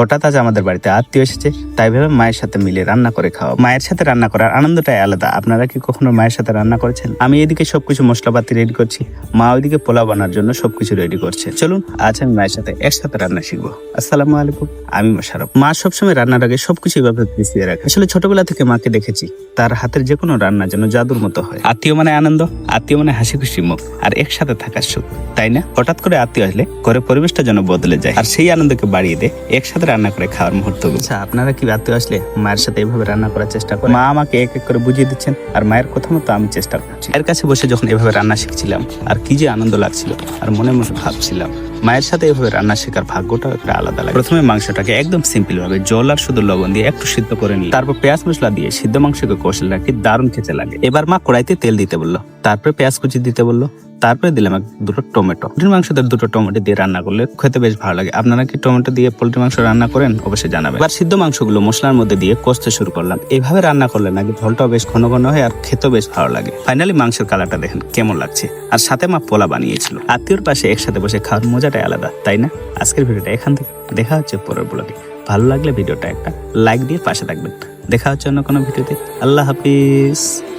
হঠাৎ আজ আমাদের বাড়িতে আত্মীয় এসেছে, তাই ভেবে মায়ের সাথে মিলে রান্না করে খাওয়া মায়ের সাথে রান্না করার আনন্দটাই আলাদা। আপনারা কি কখনো মায়ের সাথে রান্না করেছেন? আমি এদিকে সবকিছু মশলাপাতি রেডি করছি, মা ওইদিকে পোলাও বানার জন্য সবকিছু রেডি করছে। চলুন, আজ আমি মায়ের সাথে একসাথে রান্না শিখব। আসসালামু আলাইকুম। আমি মোশারফ মা সবসময় রান্নার আগে সবকিছু এভাবে পিছিয়ে রাখে। আসলে ছোটবেলা থেকে মাকে দেখেছি, তার হাতের যে কোনো রান্না যেন জাদুর মতো হয়। আত্মীয় মানে আনন্দ, আত্মীয় মানে হাসি খুশি মুখ, আর একসাথে থাকার সুখ। তাই না? হঠাৎ করে আত্মীয় আসলে ঘরের পরিবেশটা যেন বদলে যায়, আর সেই আনন্দকে বাড়িয়ে দেয় একসাথে রান্না করে খাওয়ার মুহূর্ত আচ্ছা আপনারা কি আত্মীয় আসলে মায়ের সাথে এইভাবে রান্না করার চেষ্টা করেন? মা আমাকে এক এক করে বুঝিয়ে দিচ্ছেন আর মায়ের কথা মতো আমি চেষ্টা করছি। এর কাছে বসে যখন এভাবে রান্না শিখছিলাম আর কি যে আনন্দ লাগছিল আর মনে মনে ভাবছিলাম মায়ের সাথে এভাবে রান্না শেখার ভাগ্যটাও একটা আলাদা লাগে। প্রথমে মাংসটাকে একদম সিম্পল ভাবে জল আর শুধু লবণ দিয়ে একটু সিদ্ধ করে নিই তারপর পেঁয়াজ মশলা দিয়ে সিদ্ধ মাংসকে কৌশল রাখি দারুণ খেতে লাগে। এবার মা কড়াইতে তেল দিতে বলল তারপরে পেঁয়াজ কুচি দিতে বলল। তারপরে দিলাম এক দুটো টমেটো। পোলট্রি মাংসতে দুটো টমেটো দিয়ে রান্না করলে খেতে বেশ ভালো লাগে। আপনারা কি টমেটো দিয়ে পোলট্রি মাংস রান্না করেন? অবশ্যই জানাবেন। এবার সিদ্ধ মাংসগুলো মশলার মধ্যে দিয়ে কষতে শুরু করলাম। এইভাবে রান্না করলে নাকি ঝোলটাও বেশ ঘন ঘন হয় আর খেতেও বেশ ভালো লাগে। ফাইনালি মাংসের কালারটা দেখেন কেমন লাগছে। আর সাথে মা পোলা বানিয়েছিল। আত্মীয়র পাশে একসাথে বসে খাওয়ার মজাটাই আলাদা, তাই না? আজকের ভিডিওটা এখান থেকে দেখা হচ্ছে পরের ব্লগে। ভালো লাগলে ভিডিওটা একটা লাইক দিয়ে পাশে থাকবেন। দেখা হচ্ছে অন্য কোনো ভিডিওতে। আল্লাহ হাফিজ।